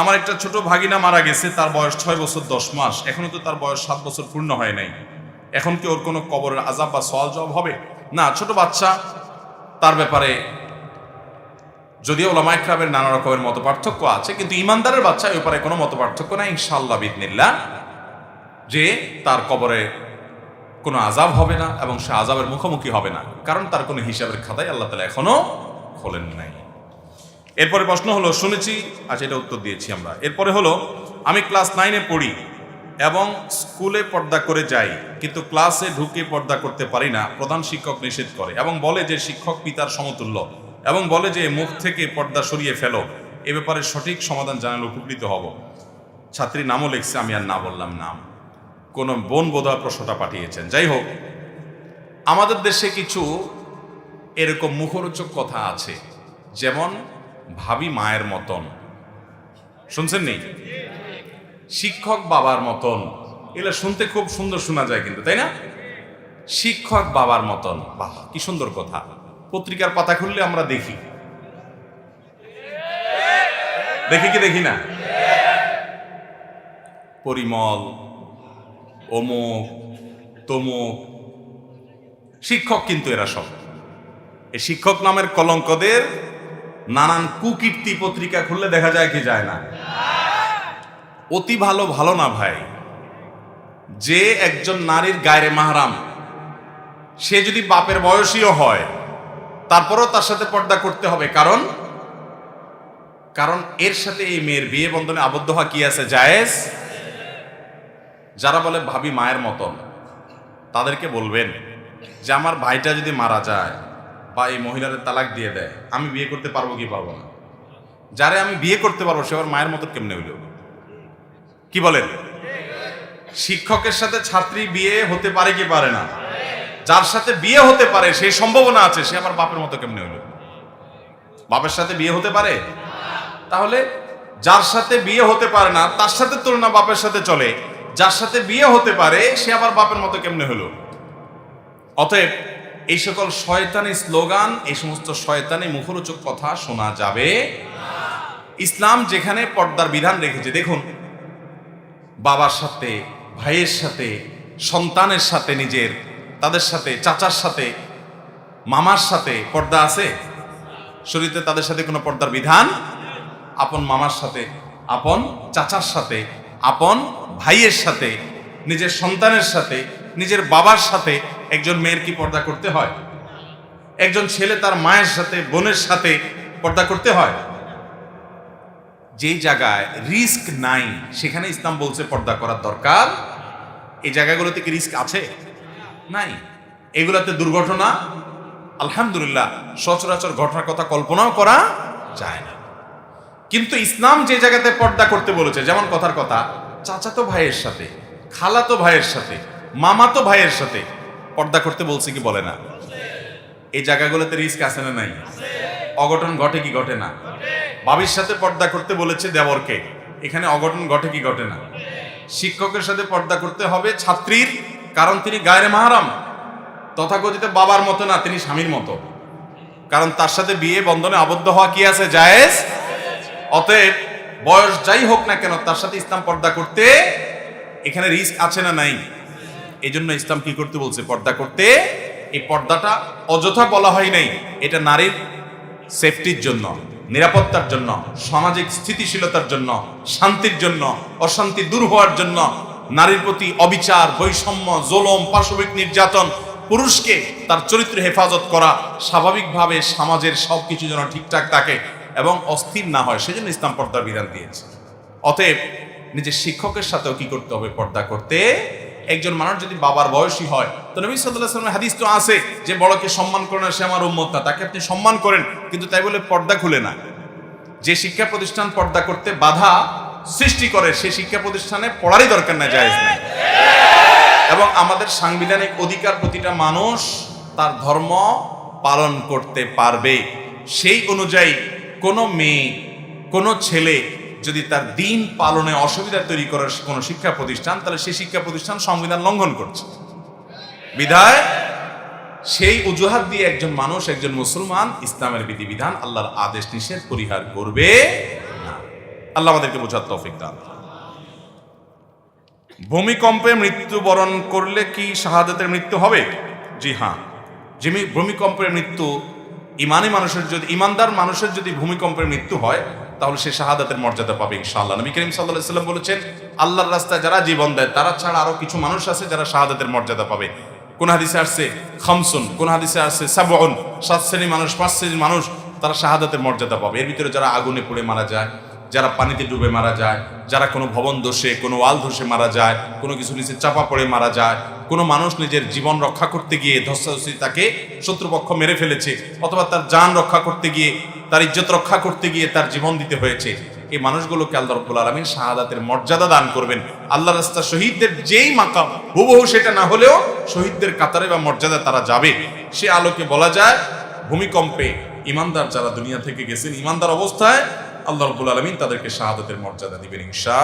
আমার একটা ছোট ভাগিনা মারা গেছে, তার বয়স ছয় বছর দশ মাস। এখনও তো তার বয়স সাত বছর পূর্ণ হয় নাই। এখন কি ওর কোনো কবরের আজাব বা সওয়াল জবাব হবে? না, ছোট বাচ্চা, তার ব্যাপারে যদিও ওলামাই ক্রাবের নানা রকমের মত পার্থক্য আছে, কিন্তু ইমানদারের বাচ্চা ব্যাপারে কোনো মত পার্থক্য নাই ইনশাল্লাহ বিদনিল্লা যে তার কবরে কোনো আজাব হবে না এবং সে আজাবের মুখোমুখি হবে না, কারণ তার কোনো হিসাবের খাতায় আল্লাহ তালা এখনও খোলেন নাই। এরপরে প্রশ্ন হলো, শুনেছি আচ্ছা এটা উত্তর দিয়েছি আমরা। এরপরে হলো, আমি ক্লাস নাইনে পড়ি এবং স্কুলে পর্দা করে যাই, কিন্তু ক্লাসে ঢুকে পর্দা করতে পারি না, প্রধান শিক্ষক নিষেধ করে এবং বলে যে শিক্ষক পিতার সমতুল্য এবং বলে যে মুখ থেকে পর্দা সরিয়ে ফেলো, এ ব্যাপারে সঠিক সমাধান জানালে উপকৃত হব। ছাত্রী নামও লিখছে, আমি আর না বললাম নাম। কোন বোন বোধহয় প্রশ্নটা পাঠিয়েছেন। যাই হোক, আমাদের দেশে কিছু এরকম মুখরোচক কথা আছে, যেমন ভাবি মায়ের মতন। শুনছেন নি? শিক্ষক বাবার মতন। এগুলো শুনতে খুব সুন্দর শোনা যায় কিন্তু, তাই না? শিক্ষক বাবার মতন। বাহ, কি সুন্দর কথা। পত্রিকার পাতা খুললে আমরা দেখি। দেখি কি দেখি না? পরিমল, অমুক, তমুক। শিক্ষক কিন্তু এরা সব। এই শিক্ষক নামের কলঙ্কদের নানান কুকীর্তি পত্রিকা খুললে দেখা যায় কি যায় না। অতি ভালো ভালো না ভাই। যে একজন নারীর গায়ের মাহারাম, সে যদি বাপের বয়সীও হয়, তারপরও তার সাথে পর্দা করতে হবে। কারণ কারণ এর সাথে এই মেয়ের বিয়ে বন্ধনে আবদ্ধ হওয়া কি আছে? জায়েজ? যারা বলে ভাবি মায়ের মতন, তাদেরকে বলবেন যে আমার ভাইটা যদি মারা যায় বা এই মহিলাদের তালাক দিয়ে দেয়। আমি বিয়ে করতে পারব কি পারব না? যারে আমি বিয়ে করতে পারব, সে আমার মায়ের মতো কেমনে হইল? কি বলেন? শিক্ষকের সাথে ছাত্রী বিয়ে হতে পারে কি পারে না? যার সাথে বিয়ে হতে পারে, সেই সম্ভাবনা আছে, সে আমার বাপের মতো কেমনে হইল? বাপের সাথে বিয়ে হতে পারে? তাহলে যার সাথে বিয়ে হতে পারে না, তার সাথে তুলনা বাপের সাথে চলে। যার সাথে বিয়ে হতে পারে, সে আবার বাপের মতো কেমনে হলো অতএব এই সকল শয়তানি স্লোগান, এই সমস্ত শয়তানি মুখরোচক কথা শোনা যাবে। ইসলাম যেখানে পর্দার বিধান রেখেছে, দেখুন, বাবার সাথে, ভাইয়ের সাথে, সন্তানের সাথে নিজের, তাদের সাথে, চাচার সাথে, মামার সাথে পর্দা আছে? শরীরে তাদের সাথে কোনো পর্দার বিধান? আপন মামার সাথে, আপন চাচার সাথে, আপন ভাইয়ের সাথে, নিজের সন্তানের সাথে নিজের বাবার সাথে একজন মেয়ের কি পর্দা করতে হয়? একজন ছেলে তার মায়ের সাথে, বোনের সাথে পর্দা করতে হয়? যেই জায়গায় রিস্ক নাই, সেখানে ইসলাম বলছে পর্দা করার দরকার। এই জায়গাগুলোতে কি রিস্ক আছে? নাই। এগুলাতে দুর্ঘটনা, আলহামদুলিল্লাহ, সচরাচর ঘটনার কথা কল্পনাও করা যায় না। কিন্তু ইসলাম যে জায়গাতে পর্দা করতে বলেছে, যেমন কথার কথা, চাচাতো ভাইয়ের সাথে, খালাতো ভাইয়ের সাথে মামাতো ভাইয়ের সাথে পর্দা করতে বলছে কি বলে না। এই জায়গাগুলোতে রিস্ক আছে না নাই? অঘটন ঘটে কি ঘটে না? বাবির সাথে পর্দা করতে বলেছে দেবরকে, এখানে অঘটন ঘটে কি ঘটে না? শিক্ষকের সাথে পর্দা করতে হবে ছাত্রীর, কারণ তিনি গায়ের মাহারাম। তথাকথিত বাবার মতো না, তিনি স্বামীর মতো। কারণ তার সাথে বিয়ে বন্ধনে আবদ্ধ হওয়া কি আছে? জায়েজ? অতএব বয়স যাই হোক না কেন, তার সাথে ইসলাম পর্দা করতে এখানে রিস্ক আছে না নাই? এই জন্য ইসলাম কি করতে বলছে? পর্দা করতে? এই পর্দাটা অযথা বলা হয় নাই। এটা নারীর সেফটির জন্য, নিরাপত্তার জন্য, সামাজিক স্থিতিশীলতার জন্য, শান্তির জন্য, অশান্তি দূর হওয়ার জন্য, নারীর প্রতি অবিচার, বৈষম্য, জোলম পাশবিক নির্যাতন, পুরুষকে তার চরিত্র হেফাজত করা, স্বাভাবিকভাবে সমাজের সব কিছু যেন ঠিকঠাক থাকে এবং অস্থির না হয়, সেজন্য ইসলাম পর্দার বিধান দিয়েছে। অতএব নিজের শিক্ষকের সাথেও কি করতে হবে? পর্দা করতে একজন মানুষ যদি বাবার বয়সী হয়, তো নবী সাল্লাহ হাদিস তো আছে যে বড়কে সম্মান করে না, সে আমার উম্মত না তাকে আপনি সম্মান করেন, কিন্তু তাই বলে পর্দা খুলে না। যে শিক্ষা প্রতিষ্ঠান পর্দা করতে বাধা সৃষ্টি করে, সে শিক্ষা প্রতিষ্ঠানে পড়ারই দরকার না যায় এবং আমাদের সাংবিধানিক অধিকার প্রতিটা মানুষ তার ধর্ম পালন করতে পারবে। সেই অনুযায়ী কোনো মেয়ে, কোনো ছেলে যদি তার দিন পালনে অসুবিধা তৈরি করার কোনো শিক্ষা প্রতিষ্ঠান, তাহলে সেই শিক্ষা প্রতিষ্ঠান সংবিধান লঙ্ঘন করছে। বিধায় সেই অজুহাত দিয়ে একজন মানুষ, একজন মুসলমান ইসলামের বিধিবিধান আল্লাহর আদেশ নিষেধ পরিহার করবে না। আল্লাহ আমাদেরকে বোঝার তৌফিক দান ভূমিকম্পে মৃত্যুবরণ করলে কি শাহাদাতের মৃত্যু হবে? জি হ্যাঁ। যিনি ভূমিকম্পের মৃত্যু ইমানি মানুষের যদি ইমানদার মানুষের যদি ভূমিকম্পের মৃত্যু হয়, তাহলে সে শাহাদাতের মর্যাদা পাবে ইনশাআল্লাহ। নবী করিম সাল্লাহ সাল্লাম বলেছেন, আল্লাহর রাস্তায় যারা জীবন দেয়, তারা ছাড়া আরও কিছু মানুষ আছে যারা শাহাদাতের মর্যাদা পাবে। কোন হাদিসে আসছে, খামসুন কোন হাদিসে আসছে সাবন সাত শ্রেণির মানুষ, পাঁচ শ্রেণির মানুষ, তারা শাহাদাতের মর্যাদা পাবে। এর ভিতরে যারা আগুনে পুড়ে মারা যায় যারা পানিতে ডুবে মারা যায়, যারা কোনো ভবন দোষে কোনো ওয়াল ধসে মারা যায়, কোনো কিছু নিচে চাপা পড়ে মারা যায়, কোনো মানুষ নিজের জীবন রক্ষা করতে গিয়ে ধস্তাধস্তি তাকে শত্রুপক্ষ মেরে ফেলেছে, অথবা তার যান রক্ষা করতে গিয়ে, তার ইজ্জত রক্ষা করতে গিয়ে তার জীবন দিতে হয়েছে, এই মানুষগুলোকে আল্লাহ রব্বুল আলমিন শাহাদাতের মর্যাদা দান করবেন। আল্লাহ রাস্তা শহীদদের যেই মাকাম, হুবহু সেটা না হলেও শহীদদের কাতারে বা মর্যাদা তারা যাবে। সে আলোকে বলা যায়, ভূমিকম্পে ইমানদার যারা দুনিয়া থেকে গেছেন, ইমানদার অবস্থায় আল্লাহ রব্বুল আলমিন তাদেরকে শাহাদাতের মর্যাদা দিবেন ইনশা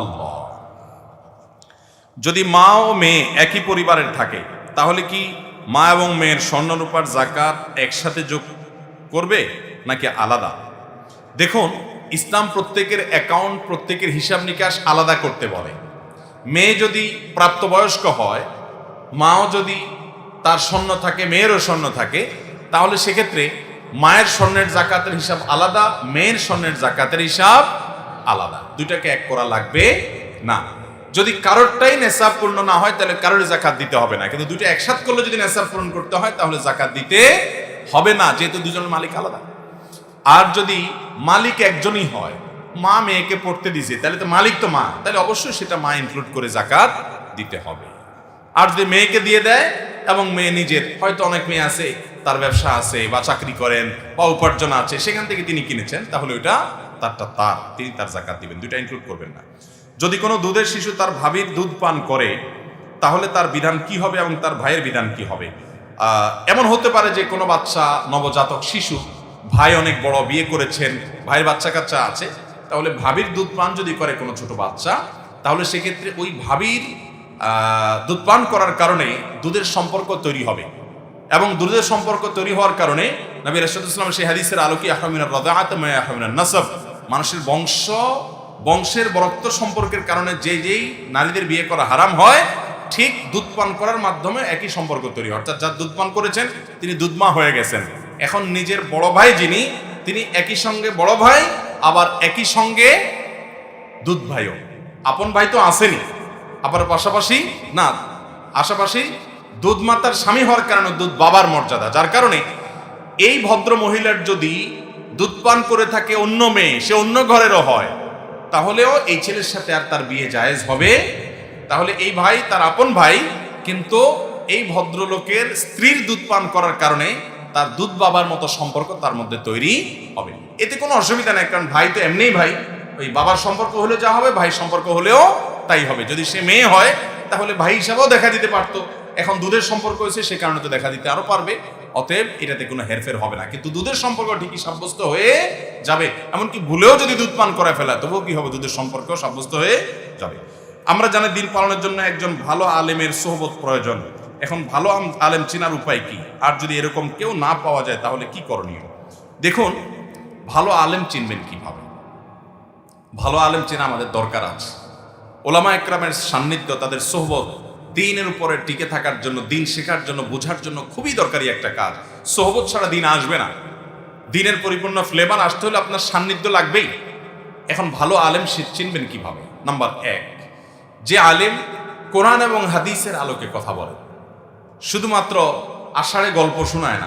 আল্লাহ যদি মা ও মেয়ে একই পরিবারের থাকে, তাহলে কি মা এবং মেয়ের স্বর্ণরূপার জাকাত একসাথে যোগ করবে নাকি আলাদা? দেখুন, ইসলাম প্রত্যেকের অ্যাকাউন্ট, প্রত্যেকের হিসাব নিকাশ আলাদা করতে বলে। মেয়ে যদি প্রাপ্তবয়স্ক হয়, মাও যদি তার স্বর্ণ থাকে, মেয়েরও স্বর্ণ থাকে, তাহলে সেক্ষেত্রে মায়ের স্বর্ণের জাকাতের হিসাব আলাদা, মেয়ের স্বর্ণের জাকাতের হিসাব আলাদা। দুইটাকে এক করা লাগবে না। যদি কারোরটাই নেশাব পূর্ণ না হয়, তাহলে কারোর জাকাত দিতে হবে না। কিন্তু দুটো একসাথ করলে যদি নেশাব পূরণ করতে হয়, তাহলে জাকাত দিতে হবে না, যেহেতু দুজনের মালিক আলাদা। আর যদি মালিক একজনই হয়, মা মেয়েকে পড়তে দিছে, তাহলে তো মালিক তো মা, তাহলে অবশ্যই সেটা মা ইনক্লুড করে জাকাত দিতে হবে। আর যদি মেয়েকে দিয়ে দেয় এবং মেয়ে নিজের, হয়তো অনেক মেয়ে আছে তার ব্যবসা আছে বা চাকরি করেন বা উপার্জন আছে, সেখান থেকে তিনি কিনেছেন, তাহলে ওইটা তারটা তার, তিনি তার জাকাত দিবেন, দুইটা ইনক্লুড করবেন না। যদি কোনো দুধের শিশু তার ভাবির দুধ পান করে, তাহলে তার বিধান কি হবে এবং তার ভাইয়ের বিধান কি হবে? এমন হতে পারে যে কোনো বাচ্চা, নবজাতক শিশু, ভাই অনেক বড় বিয়ে করেছেন, ভাইয়ের বাচ্চা কাচ্চা আছে, তাহলে ভাবির দুধ পান যদি করে কোনো ছোট বাচ্চা, তাহলে সেক্ষেত্রে ওই ভাবির দুধ পান করার কারণে দুধের সম্পর্ক তৈরি হবে। এবং দুধের সম্পর্ক তৈরি হওয়ার কারণে নবী রাশাদুল্লাম সেই হাদিসের আলোকে আহমিনার রদাআত আহমিনার নাসব, মানুষের বংশ, বংশের বরক্ত সম্পর্কের কারণে যে যেই নারীদের বিয়ে করা হারাম হয়, ঠিক দুধ পান করার মাধ্যমে একই সম্পর্ক তৈরি হয়। অর্থাৎ যার দুধ পান করেছেন, তিনি দুধমা হয়ে গেছেন। এখন নিজের বড় ভাই যিনি, তিনি একই সঙ্গে বড় ভাই, আবার একই সঙ্গে দুধ ভাইও। আপন ভাই তো আসেনি। আবার পাশাপাশি, না, আশাপাশি দুধ মাতার স্বামী হওয়ার কারণে দুধ বাবার মর্যাদা, যার কারণে এই ভদ্র মহিলার যদি দুধ পান করে থাকে অন্য মেয়ে, সে অন্য ঘরেরও হয়, তাহলেও এই ছেলের সাথে আর তার বিয়ে জায়েজ হবে। তাহলে এই ভাই, তার আপন ভাই, কিন্তু এই ভদ্রলোকের স্ত্রীর দুধ পান করার কারণে তার দুধ বাবার মতো সম্পর্ক তার মধ্যে তৈরি হবে। এতে কোনো অসুবিধা নেই, কারণ ভাই তো এমনিই ভাই। ওই বাবার সম্পর্ক হলে যা হবে, ভাই সম্পর্ক হলেও তাই হবে। যদি সে মেয়ে হয়, তাহলে ভাই হিসাবেও দেখা দিতে পারতো। এখন দুধের সম্পর্ক হয়েছে, সে কারণে তো দেখা দিতে আরও পারবে। অতএব এটাতে কোনো হেরফের হবে না। কিন্তু দুধের সম্পর্ক ঠিকই সাব্যস্ত হয়ে যাবে। এমনকি ভুলেও যদি দুধ পান করে ফেলা, তবুও কি হবে? দুধের সম্পর্ক সাব্যস্ত হয়ে যাবে। আমরা জানি দিন পালনের জন্য একজন ভালো আলেমের সোহবত প্রয়োজন। এখন ভালো আলেম চেনার উপায় কি? আর যদি এরকম কেউ না পাওয়া যায়, তাহলে কি করণীয়? দেখুন, ভালো আলেম চিনবেন কীভাবে? ভালো আলেম চেনা আমাদের দরকার আছে। ওলামা একরামের সান্নিধ্য, তাদের সোহবত দিনের উপরে টিকে থাকার জন্য, দিন শেখার জন্য, বোঝার জন্য খুবই দরকারি একটা কাজ। সোহবত ছাড়া দিন আসবে না। দিনের পরিপূর্ণ ফ্লেভার আসতে হলে আপনার সান্নিধ্য লাগবেই। এখন ভালো আলেম সে- চিনবেন কীভাবে? নাম্বার এক, যে আলেম কোরআন এবং হাদিসের আলোকে কথা বলে। শুধুমাত্র আষাঢ়ে গল্প শোনায় না।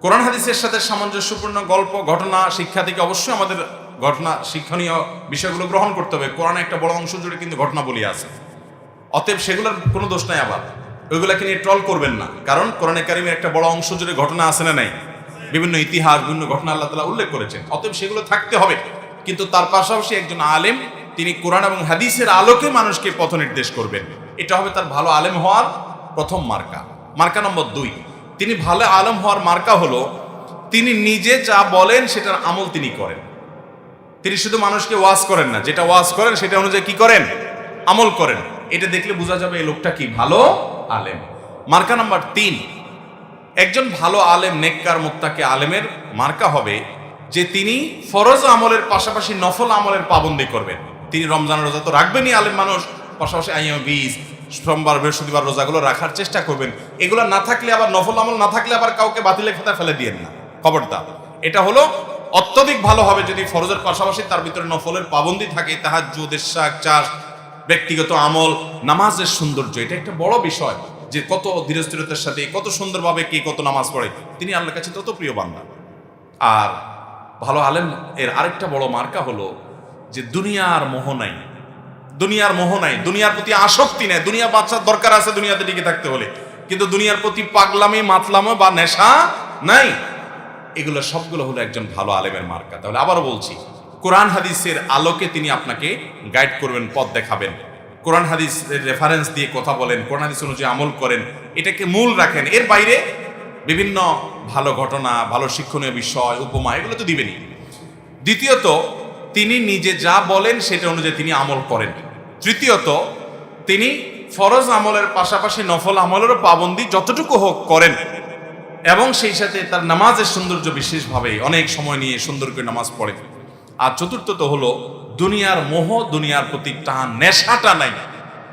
কোরআন, হাদিসের সাথে সামঞ্জস্যপূর্ণ গল্প, ঘটনা, শিক্ষা থেকে অবশ্যই আমাদের ঘটনা, শিক্ষণীয় বিষয়গুলো গ্রহণ করতে হবে। কোরআনে একটা বড় অংশ জুড়ে কিন্তু ঘটনা বলি আছে। অতএব সেগুলোর কোনো দোষ নাই আবার। ওইগুলাকে নিয়ে ট্রল করবেন না। কারণ কোরআনে কারিমের একটা বড় অংশ জুড়ে ঘটনা আছে না নাই, বিভিন্ন ইতিহাস, বিভিন্ন ঘটনা আল্লাহ তালা উল্লেখ করেছেন। অতএব সেগুলো থাকতে হবে। কিন্তু তার পাশাপাশি একজন আলেম, তিনি কোরআন এবং হাদিসের আলোকে মানুষকে পথ নির্দেশ করবেন। এটা হবে তার ভালো আলেম হওয়ার প্রথম মার্কা। মার্কা নম্বর দুই। তিনি ভালো আলেম হওয়ার মার্কা হলো, তিনি নিজে যা বলেন সেটার আমল তিনি করেন। তিনি শুধু মানুষকে ওয়াজ করেন না। যেটা ওয়াজ করেন সেটা অনুযায়ী কি করেন? আমল করেন। এটা দেখলে বোঝা যাবে এই লোকটা কি ভালো আলেম। মার্কা নাম্বার তিন, একজন ভালো আলেম, নেককার মুক্তাকে আলেমের মার্কা হবে যে তিনি ফরজ আমলের পাশাপাশি নফল আমলের পাবন্দি করবেন। তিনি রমজান রোজা তো রাখবেনই আলেম মানুষ, পাশাপাশি আইএম বিজ, সোমবার, বৃহস্পতিবার রোজাগুলো রাখার চেষ্টা করবেন। এগুলো না থাকলে আবার নফল আমল, না থাকলে আবার কাউকে বাতিলে খাতা ফেলে দিয়েন না। খবরদার, এটা হলো অত্যধিক ভালো হবে যদি ফরজের পাশাপাশি তার ভিতরে নফলের পাবন্দি থাকে তাহার শাক চাষ ব্যক্তিগত আমল, নামাজের সৌন্দর্য, এটা একটা বড় বিষয় যে কত ধীরস্থিরতার সাথে, কত সুন্দরভাবে কে কত নামাজ পড়ে। তিনি আল্লাহর কাছে তত প্রিয় বান্দা। আর ভালো আলেম, এর আরেকটা বড় মার্কা হলো যে দুনিয়ার মোহ নাই। দুনিয়ার মোহ নাই, দুনিয়ার প্রতি আসক্তি নেই, দুনিয়া বাচ্চার দরকার আছে দুনিয়াতে টিকে থাকতে হলে। কিন্তু দুনিয়ার প্রতি পাগলামি, মাতলামো বা নেশা নাই। এগুলো সবগুলো হলো একজন ভালো আলেমের মার্কা। তাহলে আবারও বলছি কোরআন হাদিসের আলোকে তিনি আপনাকে গাইড করবেন, পথ দেখাবেন। কোরআন হাদিস রেফারেন্স দিয়ে কথা বলেন, কোরআন হাদিস অনুযায়ী আমল করেন, এটাকে মূল রাখেন। এর বাইরে বিভিন্ন ভালো ঘটনা, ভালো শিক্ষণীয় বিষয়, উপমা, এগুলো তো দিবেনই। দ্বিতীয়ত, তিনি নিজে যা বলেন সেটা অনুযায়ী তিনি আমল করেন। তৃতীয়ত, তিনি ফরজ আমলের পাশাপাশি নফল আমলেরও পাবন্দি যতটুকু হোক করেন। এবং সেই সাথে তার নামাজের সৌন্দর্য বিশেষভাবে অনেক সময় নিয়ে সুন্দর করে নামাজ পড়ে। আর চতুর্থত হলো, দুনিয়ার মোহ, দুনিয়ার প্রতি টান, নেশাটা নাই।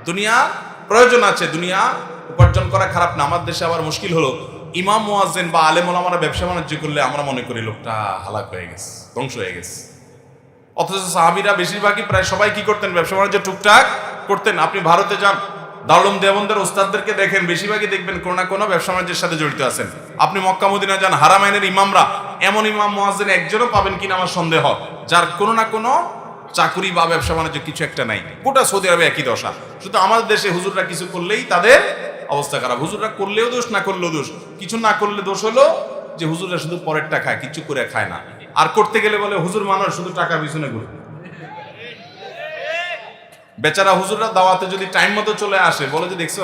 দুনিয়া, প্রয়োজন আছে, দুনিয়া উপার্জন করা খারাপ না। আমার দেশে আবার মুশকিল হলো, ইমাম মোয়াজেন বা আলেম আমরা ব্যবসা বাণিজ্য করলে আমরা মনে করি লোকটা হালাক হয়ে গেছে, ধ্বংস হয়ে গেছে। অথচ সাহাবিরা বেশিরভাগই প্রায় সবাই কি করতেন? ব্যবসা বাণিজ্য টুকটাক করতেন। আপনি ভারতে যান দারুম দেবন্দের ওস্তাদদেরকে দেখেন, বেশিরভাগই দেখবেন কোনো না কোনো ব্যবসা বাণিজ্যের সাথে জড়িত আছেন। আপনি মক্কা মদিনা যান হারামাইনের ইমামরা এমন ইমাম মহাজেন একজনও পাবেন কিনা আমার সন্দেহ। যার কোনো না কোনো চাকুরি বা ব্যবসা বাণিজ্য কিছু একটা নাই। গোটা সৌদি আরবে একই দশা। শুধু আমাদের দেশে হুজুররা কিছু করলেই তাদের অবস্থা খারাপ। হুজুররা করলেও দোষ, না করলেও দোষ। কিছু না করলে দোষ হলো যে হুজুররা শুধু পরেরটা খায়, কিছু করে খায় না। আর করতে গেলে বলে, হুজুর মানুষ, শুধু টাকা পিছনে ঘুরে। বেচারা হুজুররা দাওয়াতে যদি টাইম মতো চলে আসে, বলে যে, দেখছ,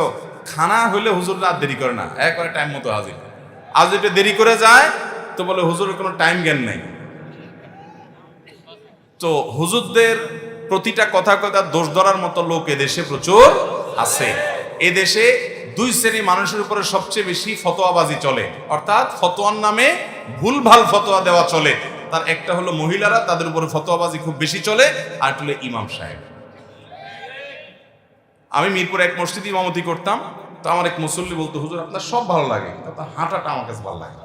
খানা হইলে হুজুররা আর দেরি করে না। একবারে টাইম মতো হাজির। আজ এটা দেরি করে যায় তো বলে, হুজুরের কোনো টাইম জ্ঞান নেই। তো হুজুরদের প্রতিটা কথা কথা দোষ ধরার মতো লোক এদেশে প্রচুর আছে। এদেশে দুই শ্রেণি মানুষের উপরে সবচেয়ে বেশি ফতোয়াবাজি চলে। অর্থাৎ ফতোয়ার নামে ভুলভাল ফতোয়া দেওয়া চলে। তার একটা হলো মহিলারা, তাদের উপরে ফতোয়াবাজি খুব বেশি চলে, আর হলো ইমাম সাহেব। আমি মিরপুরে এক মসজিদ ইমামতি করতাম। তো আমার এক মুসল্লি বলতো, হুজুর, আপনার সব ভালো লাগে হাঁটাটা আমার কাছে ভালো লাগে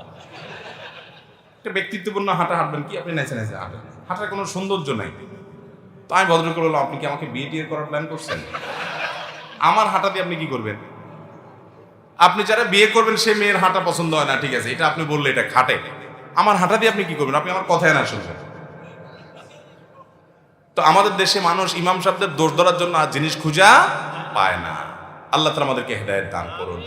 একটা ব্যক্তিত্বপূর্ণ হাঁটা হাঁটবেন কি? আপনি নেচে নেচে হাঁটেন। হাঁটার কোনো সৌন্দর্য নাই। তো আমি ভদ্র করে বললাম আপনি কি আমাকে বিয়ে টিয়ে করার প্ল্যান করছেন? আমার হাঁটা দিয়ে আপনি কি করবেন? আপনি যারা বিয়ে করবেন সে মেয়ের হাঁটা পছন্দ হয় না, ঠিক আছে? এটা আপনি বললে এটা খাটে। আমার হাঁটা দিয়ে আপনি কি করবেন? আপনি আমার কথায় না শুনবেন। তো আমাদের দেশে মানুষ ইমাম সাহেবদের দোষ ধরার জন্য আর জিনিস খুঁজা পায় না। আল্লাহ তালা আমাদেরকে হেদায়ত দান করুন।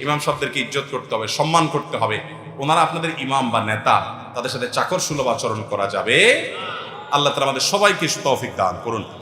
ইমাম সাহেবদেরকে ইজ্জত করতে হবে, সম্মান করতে হবে। ওনারা আপনাদের ইমাম বা নেতা, তাদের সাথে চাকর সুলভ আচরণ করা যাবে। আল্লাহ তালা আমাদের সবাইকে তৌফিক দান করুন।